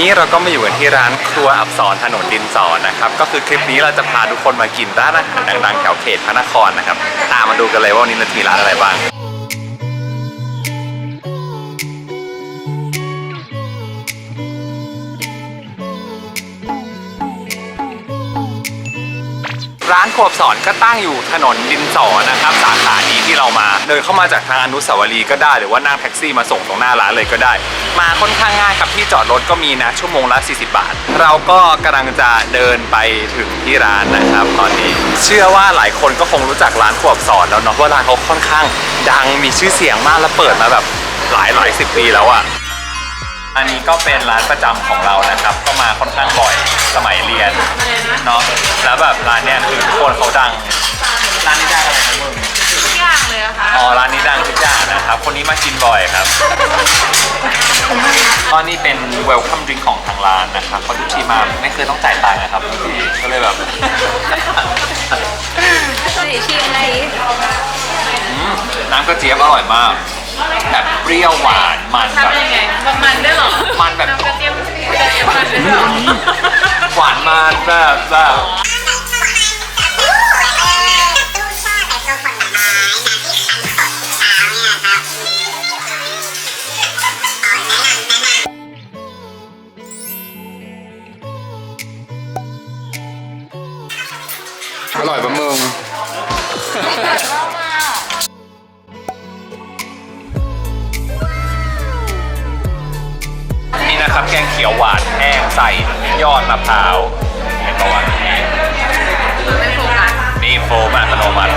นี้เราก็มาอยู่กันที่ร้านครัวอับสรถนนดินสอนะครับก็คือคลิปนี้เราจะพาทุกคนมากินร้านอาหารดังๆแถวเขตพระนครนะครับตามมาดูกันเลยว่าวันนี้เราจะมีร้านอะไรบ้าง ร้านครัวบสอนก็ตั้งอยู่ถนนดินสอนะครับ สาขานี้ที่เรามาเดินเข้ามาจากทางอนุสาวรีย์ก็ได้หรือว่านั่งแท็กซี่มาส่งตรงหน้าร้านเลยก็ได้ มาค่อนข้างง่ายครับที่จอดรถก็มีนะชั่วโมงละ 40 บาท เราก็กำลังจะเดินไปถึงที่ร้านนะครับ ตอนนี้เชื่อว่าหลายคนก็คงรู้จักร้านครัวบสอนแล้วเนาะว่าร้านเขาค่อนข้างดังมีชื่อเสียงมากและเปิดมาแบบหลายหลายสิบปีแล้วอะ อันนี้ก็เป็นร้านประจำของเรานะครับ ก็มาค่อนข้างบ่อยสมัยเรียนเนาะแล้วแบบร้านเนี้ยคือทุกคนเขาดังร้านนี้ดังอะไรนะมึงทุกอย่างเลยอะค่ะอ๋อร้านนี้ดังทุกอย่างนะครับ คนนี้มากินบ่อยครับตอนนี้เป็น welcome drink ของทางร้านนะครับเพราะทุกทีมาไม่เคยต้องจ่ายตังค์นะครับทุกทีก็เลยแบบสีชิมสิอืมน้ำกระเจี๊ยบอร่อยมาก แบบเปรี้ยวหวานมันแบบทำยังไงมันมันด้วยเหรอมันแบบน้ำกระเทียมกระเทียมมันด้วยเหรอหวานมันแบบแบบ ใส่ยอดมะพร้าวเห็นปะวะไม่โฟกัสนี่โฟมอัตโนมัติ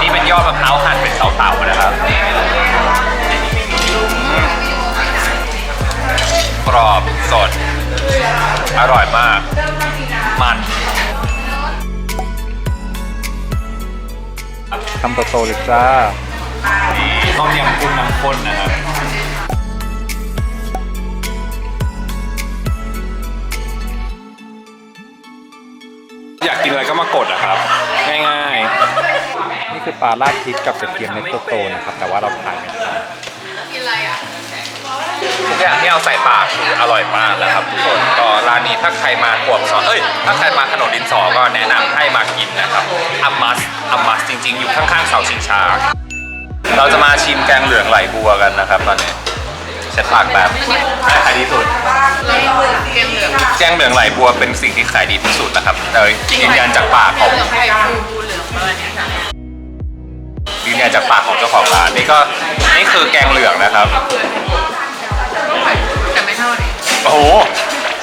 นี่เป็นยอดมะพร้าวหั่นเป็นเตาๆนะครับอืมกรอบสด อร่อยมาก มันคำโตๆเลยจ้านี่ต้มยำกุ้งน้ำข้นนะครับ กกินอะไรก็มากดอะครับ ง่ายนี่คือปลาราดพริกกับกระเทียมเม็ดโตๆนะครับ แต่ว่าเราถ่ายไม่ทันกินอะไรอะๆทุกอย่างที่เอาใส่ปากคืออร่อยมากนะครับทุกคนก็ร้านนี้ถ้าใครมาขวบสอนเอ้ยถ้าใครมาถนนดินสอก็แนะนำให้มากินนะครับอัมมัสอัมมัสจริง ๆ อยู่ข้างๆเสาชิงช้าเราจะมาชิมแกงเหลืองไหลบัวกันนะครับตอนนี้ เช็ดปากแบบให้ขายดีสุดแล้วเกมเหลืองแกงเหลืองไหลบัวเป็นสิ่งที่ขายดีที่สุดนะครับเออยืนยันจากปากของเหลืองไข่ฟูฟูเหลืองอะไรเนี่ยค่ะยืนยันจากปากของเจ้าของร้านนี่ก็นี่คือแกงเหลืองนะครับแต่ไม่เท่านี้โอ้โห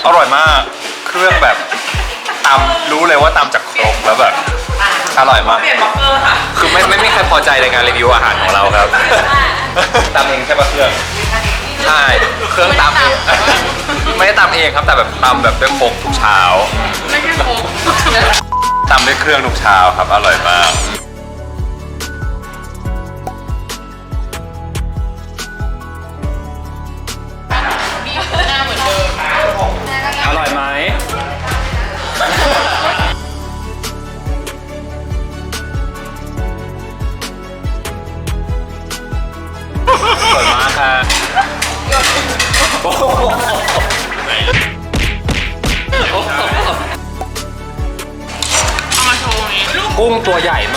อร่อยมากเครื่องแบบตำรู้เลยว่าตำจากครกแล้วแบบอร่อยมากเปลี่ยนบ็อกเกอร์ค่ะคือไม่ไม่มีใครพอใจในการรีวิวอาหารของเราครับตำเองใช่ปะเครื่อง ใช่เครื่องตำเองไม่ได้ตำเองครับแต่แบบตำแบบด้วยโครกทุกเช้าไม่ใช่โค้กตำด้วยเครื่องทุกเช้าครับอร่อยมาก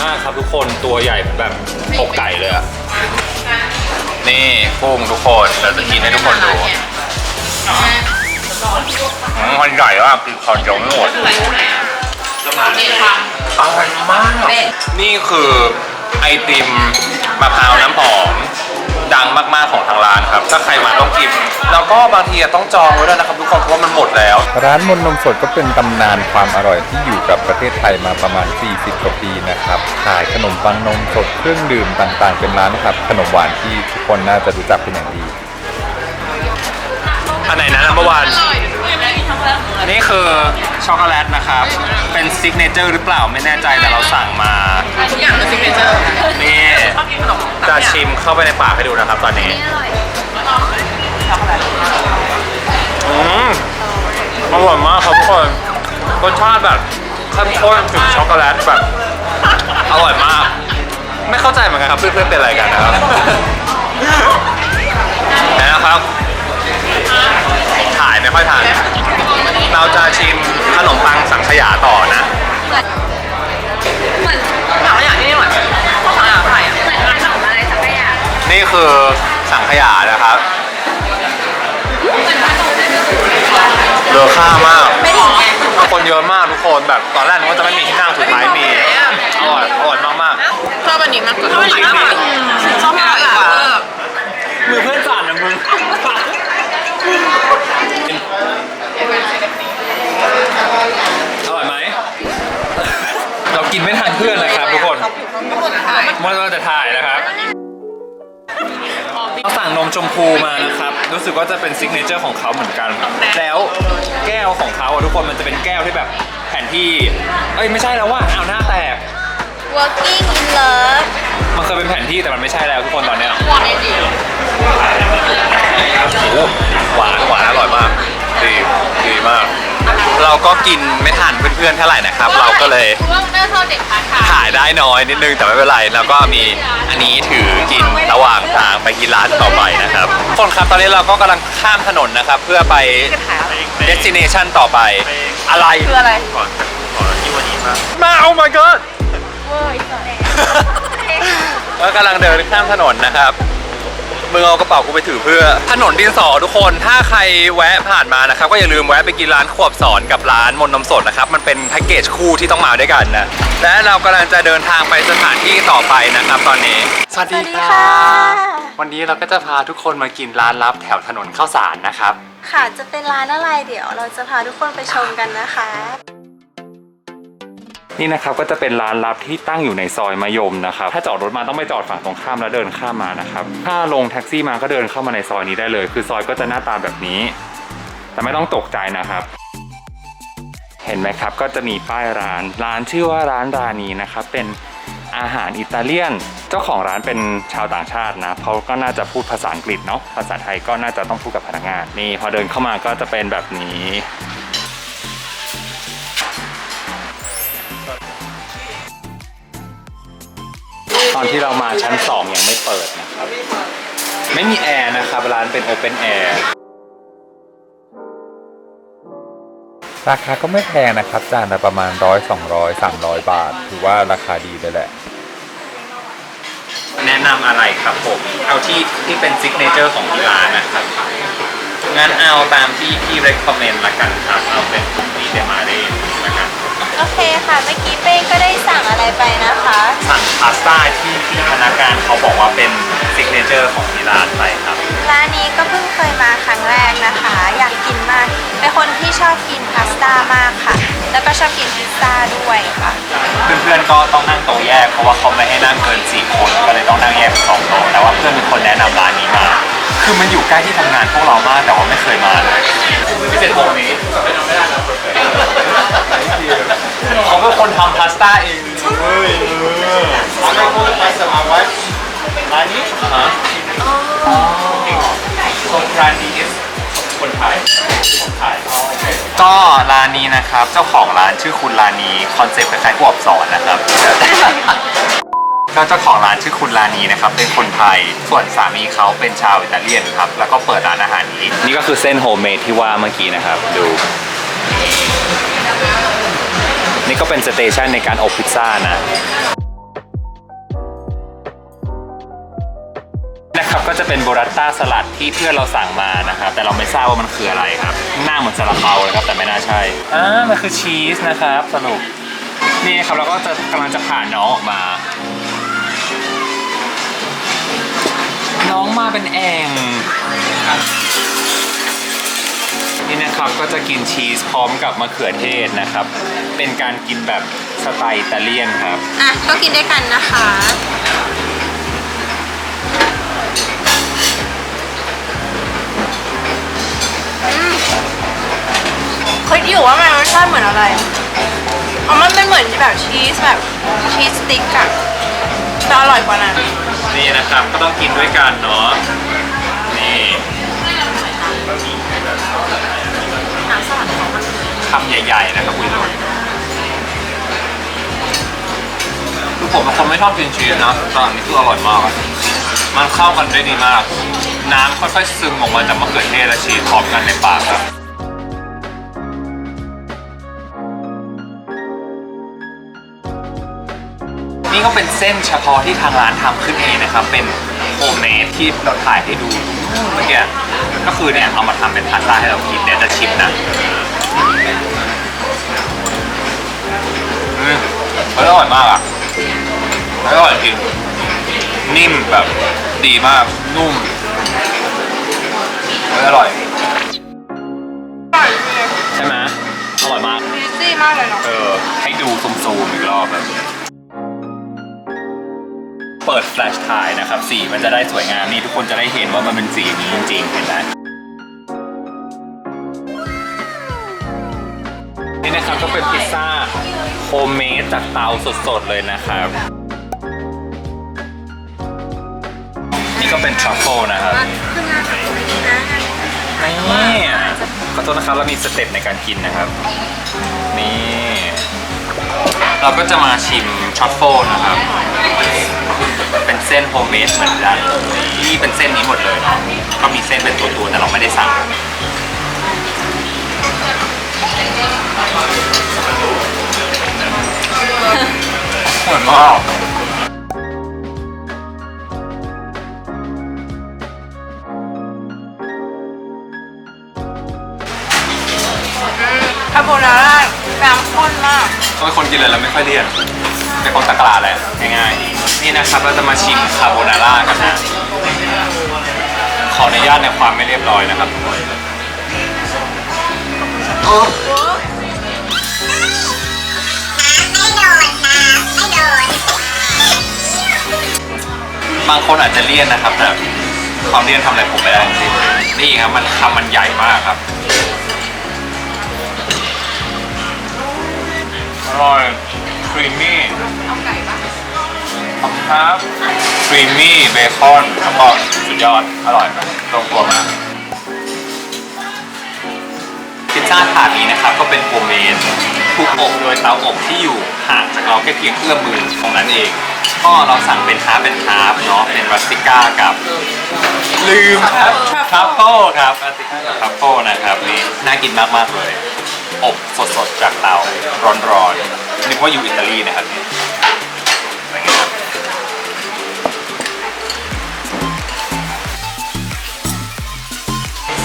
มากครับทุกคนตัวใหญ่แบบอกไก่เลยอะนี่กุ้งทุกคนเราจะกินให้ทุกคนดูอืมมันใหญ่มากคือคอนเดียวไม่หมดนี่ความอร่อยมาก นี่คือไอติมมะพร้าวน้ำหอม ดังมากๆของทางร้านครับ ถ้าใครมาต้องกิน แล้วก็บางทีอะต้องจองไว้ด้วยนะครับทุกคนเพราะว่ามันหมดแล้ว ร้านมนต์นมสดก็เป็นตำนานความอร่อยที่อยู่กับประเทศไทยมาประมาณ 40 กว่าปีนะครับ ขายขนมปังนมสดเครื่องดื่มต่างๆ เป็นร้านนะครับขนมหวานที่ทุกคนน่าจะรู้จักเป็นอย่างดี อันไหนนะเมื่อวาน อร่อยไม่ได้กินช็อกโกแลตเหมือนนี่คือช็อกโกแลตนะครับ เป็นซิกเนเจอร์หรือเปล่าไม่แน่ใจแต่เราสั่งมา ทุกอย่างเป็นซิกเนเจอร์นี่ชอบกินขนมจะชิมเข้าไปในปากให้ดูนะครับตอนนี้ช็อกโกแลตอืมอร่อยมากครับทุกคนรสชาติแบบเข้มข้นถึงช็อกโกแลตแบบอร่อยมาก ไม่เข้าใจเหมือนกันครับเพื่อนๆเป็นอะไรกันนะครับไหนนะครับ ถ่ายไม่ค่อยค่อยทานเราจะชิมขนมปังสังขยาต่อนะ เหมือนถังขยะที่นี่เหมือนพวกถังขยะไทยอะเหมือนร้านขนมอะไรสักอย่างนี่คือสังขยานะครับเลอค่ามาก ไม่ถึงไงคนเยอะมากทุกคนแบบตอนแรกนึกว่าจะไม่มีที่นั่งสุดท้ายมี อร่อยอร่อยมากมากชอบอันนี้มากกว่าชอบอันนี้มากกว่าชอบมากกว่าๆมือเพื่อนสั่นนะมึง อร่อยไหม เรากินไม่ทันเพื่อนนะครับทุกคนมันเราจะถ่ายนะครับเราสั่งนมชมพูมานะครับ รู้สึกว่าจะเป็นซิกเนเจอร์ของเขาเหมือนกัน แล้วแก้วของเขาอะทุกคนมันจะเป็นแก้วที่แบบแผ่นที่ เอ้ยไม่ใช่แล้วว่าเอาหน้าแตก working in love มันเคยเป็นแผนที่แต่มันไม่ใช่แล้วทุกคนตอนเนี้ยหวานดีโอ้โหหวานหวานอร่อยมาก ดีดีมาก เราก็กินไม่ทันเพื่อนๆเท่าไหร่นะครับ เราก็เลยว่าน่าชอบเด็กพัดค่ะถ่ายได้น้อยนิดนึงแต่ไม่เป็นไรแล้วก็มีอันนี้ถือกินระหว่างทางไปกินร้านต่อไปนะครับทุกคนครับตอนนี้เราก็กำลังข้ามถนนนะครับ เพื่อไป destination ต่อไปอะไรคืออะไร มา oh my god แล้วกำลังเดินข้ามถนนนะครับ มึงเอากระเป๋ากูไปถือเพื่อ ถนนดินสอทุกคน ถ้าใครแวะผ่านมานะครับ ก็อย่าลืมแวะไปกินร้านขวบสอนกับร้านมนต์นมสดนะครับ มันเป็นแพ็กเกจคู่ที่ต้องมาด้วยกันนะ และเรากำลังจะเดินทางไปสถานที่ต่อไปนะครับตอนนี้ สวัสดีสวัสดีค่ะ วันนี้เราก็จะพาทุกคนมากินร้านลับแถวถนนข้าวสารนะครับ ค่ะ จะเป็นร้านอะไรเดี๋ยว เราจะพาทุกคนไปชมกันนะคะ นี่นะครับก็จะเป็นร้านลับที่ตั้งอยู่ในซอยมะยมนะครับ ถ้าจอดรถมาต้องไปจอดฝั่งตรงข้ามแล้วเดินข้ามมานะครับ ถ้าลงแท็กซี่มาก็เดินเข้ามาในซอยนี้ได้เลย คือซอยก็จะหน้าตาแบบนี้ แต่ไม่ต้องตกใจนะครับเห็นไหมครับก็จะมีป้ายร้านร้านชื่อว่าร้านรานีนะครับเป็นอาหารอิตาเลียน เจ้าของร้านเป็นชาวต่างชาตินะเขาก็น่าจะพูดภาษาอังกฤษเนาะภาษาไทยก็น่าจะต้องพูดกับพนักงานนี่พอเดินเข้ามาก็จะเป็นแบบนี้ ตอนที่เรามาชั้น 2 ยังไม่เปิดนะครับ ไม่มีแอร์นะครับ ร้านเป็นโอเ n นแอร์ราคาก็ไม่แพงนะครับ จานละประมาณร้อยสองร้อยสามร้อยบาท ถือว่าราคาดีเลยแหละ แนะนำอะไรครับผม เอาที่ที่เป็นซิกเนเจอร์ของที่ร้านนะครับ งั้นเอาตามที่พี่ recommend ละกันครับ เอาเป็นมีเดมาเร่ละกัน โอเคค่ะเมื่อกี้เป้งก็ได้สั่งอะไรไปนะคะ สั่งพาสต้าที่ที่พนักงานเขาบอกว่าเป็นซิกเนเจอร์ของที่ร้านไปครับร้านนี้ก็เพิ่งเคยมาครั้งแรกนะคะ อยากกินมากเป็นคนที่ชอบกินพาสต้ามากค่ะ แล้วก็ชอบกินพิซซ่าด้วยค่ะ เพื่อนๆก็ต้องนั่งโต๊ะแยกเพราะว่าเขาไม่ให้นั่งเกิน4คนก็เลยต้องนั่งแยกเป็นสองโต๊ะแต่ว่าเพื่อนเป็นคนแนะนำร้านนี้มาคือมันอยู่ใกล้ที่ทำงานพวกเรามากแต่ว่าไม่เคยมาเลยพิเศษโมงนี้ เขาเป็นคนทำพาสต้าเองเว้ยอะไรพวกพาสต้าไว้ร้านนี้ฮะคนร้านนี้คนไทยคนไทยก็ร้านนี้นะครับ เจ้าของร้านชื่อคุณลานีคอนเซ็ปต์คล้ายๆผู้อับสอนนะครับ ก็เจ้าของร้านชื่อคุณลานีนะครับ เป็นคนไทย ส่วนสามีเขาเป็นชาวอิตาเลียนครับ แล้วก็เปิดร้านอาหารนี้ นี่ก็คือเส้นโฮมเมดที่ว่าเมื่อกี้นะครับ ดู นี่ก็เป็นสเตชันในการอบพิซซ่านะนะครับก็จะเป็นโบรัตต้าสลัดที่เพื่อนเราสั่งมานะครับ แต่เราไม่ทราบว่ามันคืออะไรครับ หน้าเหมือนซาลาเปาเลยครับ แต่ไม่น่าใช่อ่ามันคือชีสนะครับ สรุปนี่ครับเราก็จะกำลังจะผ่านน้องออกมา น้องมาเป็นแองนี่นะครับก็จะกินชีสพร้อมกับมะเขือเทศนะครับ เป็นการกินแบบสไตล์อิตาเลียนครับ อะก็กินด้วยกันนะคะ คิดอยู่ว่ามันรสชาติเหมือนอะไรอ๋อมันเป็นเหมือนแบบชีสแบบชีสสติ๊กอะจะอร่อยกว่านั้น นี่นะครับก็ต้องกินด้วยกันเนาะนี่น้ำสลัดของมัน คำใหญ่ ๆ นะครับคุณผู้ชม ผมเป็นคนไม่ชอบกินชีสนะแต่อันนี้คืออร่อยมากมันเข้ากันได้ดีมาก น้ำค่อยๆซึมออกมาจากมะเขือเทศและชีสพร้อมกันในปากครับนี่ก็เป็นเส้นเฉพาะที่ทางร้านทำขึ้นเองนะครับ เป็นโฮมเมดที่เราถ่ายให้ดูเมื่อกี้ก็คือเนี่ยเอามาทำเป็นพาสต้าให้เรากินเดี๋ยวจะชิมนะอืมอร่อยมากอะ อร่อยจริงนิ่มแบบดีมากนุ่มเฮ้ยอร่อย อร่อยจริงใช่ไหมอร่อยมาก ดีซี่มากเลยเนาะ เออ ให้ดูซูมๆอีกรอบแบบเปิดแฟลชถ่ายนะครับ สีมันจะได้สวยงามนี่ทุกคนจะได้เห็นว่ามันเป็นสีนี้จริงๆ เห็นไหมนี่นะครับก็เป็นพิซซ่าโฮมเมดจากเตาสดๆเลยนะครับ นี่ก็เป็นทรัฟเฟิลนะครับนี่ขอโทษนะครับเรามีสเต็ปในการกินนะครับ นี่ เราก็จะมาชิมทรัฟเฟิลนะครับ เป็นเส้นโฮมเมดเหมือนกันนี่เป็นเส้นนี้หมดเลยเนาะก็มีเส้นเป็นตัวๆแต่เราไม่ได้สั่งเหมือนมาก คาโบนาร่าน้ำข้นมากเป็นคนกินเลยแล้วไม่ค่อยเลี่ยนเป็นคนตะกร้าแหละง่ายๆนี่นะครับเราจะมาชิมคาโบนาร่ากันนะขออนุญาตในความไม่เรียบร้อยนะครับทุกคนโอ้บางคนอาจจะเลี่ยนนะครับ แต่ความเลี่ยนทำอะไรผมไม่ได้จริงนี่ครับมันคำมันใหญ่มากครับ ร่อยครีมมี่เอาไก่ปะขอบคุณครับครีมมี่เบคอนแล้วก็สุดยอด อร่อยมากตรงตัวมาก พิซซ่าถาดนี้นะครับ ก็เป็นโฮมเมดถูกอบโดยเตาอบที่อยู่ห่างจากเราแค่เพียงเอื้อมมือตรงนั้นเอง ก็เราสั่งเป็นฮาร์ฟเป็นฮาร์ฟเนาะเป็นรัสติก้ากับ ลืมครับทรัฟเฟิลครับรัสติก้ากับทรัฟเฟิลนะครับนี่น่ากินมากๆเลย อบสดๆจากเตาร้อนๆนึ กว่าอยู่อิตาลีนะครับนี่เป็นไงครับ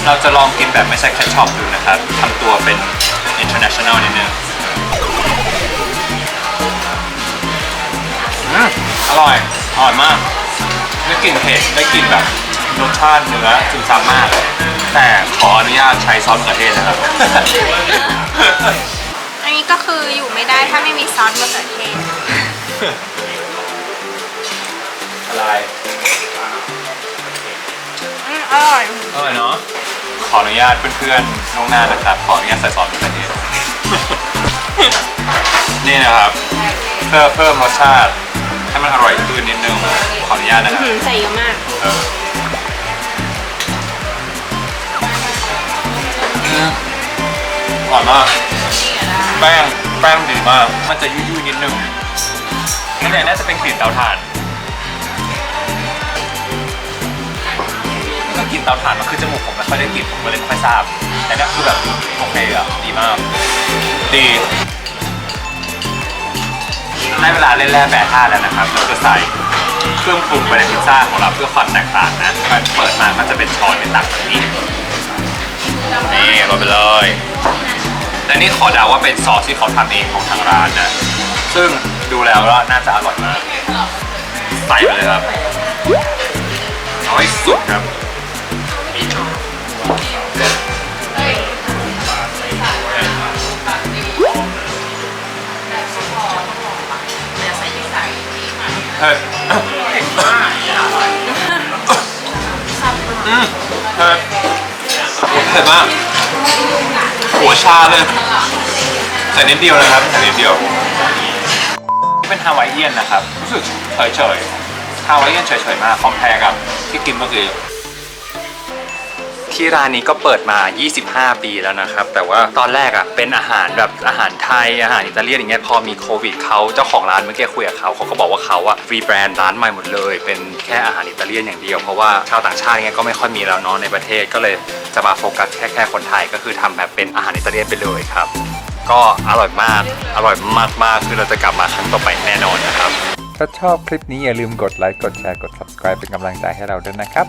เราจะลองกินแบบไม่ใช่แค่ช็อปดูนะครับทำตัวเป็น international นิดนึงอืมอร่อย อร่อยมาก ได้กลิ่นเผ็ด ได้กลิ่นแบบรสชาติเนื้อซึมซับมาก แต่ขออนุญาตใช้ซอสมะเขือเทศนะครับ ถ้าไม่มีซอสมะเขือเทศอะไรอืมอร่อยอร่อยเนาะขออนุญาตเพื่อนๆล่วงหน้านะครับ ขออนุญาตใส่ซอสมะเขือเทศ นี่นะครับ เพื่อเพิ่มรสชาติ ให้มันอร่อยขึ้นนิดนึง ขออนุญาตนะครับ ใส่เยอะมากเอออืมอร่อยมากแป้ง แป้งดีมาก มันจะยุ่ยๆนิดนึงนั่แหละน่าจะเป็นกลิ่นเตาถ่านก็กลิ่นเตาถ่านมันคือจมูกผมไม่ค่อยได้กลิ่นผมเลยไม่ค่อยทราบ แต่นี่คือแบบโอเคอะดีมาก ดีได้เวลาเล่นแร่แปรธาตุแล้วนะครับ เราจะใส่เครื่องปรุงไปในพิซซ่าของเราเพื่อความแตกต่างนะเปิดมาก็จะเป็นช้อนเป็นตักแบบนี้นี่โรยไปเลย และนี่ขอเดาว่าเป็นซอสที่เขาทำเองของทางร้านนะ ซึ่งดูแล้วก็น่าจะอร่อยมาก ใส่ไปเลยครับเอาให้สุดครับเฮ้ยอืมเฮ้ยเผ็ดมาก หัวชาเลยใส่นิดเดียวนะครับใส่นิดเดียว เป็นฮาวายเอียนนะครับ รู้สึกเฉยๆฮาวายเอียนเฉยๆมากคอมแพกับที่กินเมื่อกี้ ที่ร้านนี้ก็เปิดมา 25 ปีแล้วนะครับ แต่ว่าตอนแรกอะเป็นอาหารแบบอาหารไทยอาหารอิตาเลียนอย่างเงี้ยพอมีโควิดเขาเจ้าของร้านเมื่อกี้คุยกับเขาเขาก็บอกว่าเขาอะรีแบรนด์ร้านใหม่หมดเลย เป็นแค่อาหารอิตาเลียนอย่างเดียวเพราะว่าชาวต่างชาติเงี้ยก็ไม่ค่อยมีแล้วเนาะในประเทศก็เลยจะมาโฟกัสแค่แค่คนไทยก็คือทำแบบเป็นอาหารอิตาเลียนไปเลยครับ ก็อร่อยมากอร่อยมากๆคือเราจะกลับมาครั้งต่อไปแน่นอนนะครับถ้าชอบคลิปนี้อย่าลืมกดไลค์กดแชร์กด subscribe เป็นกำลังใจให้เราด้วยนะครับ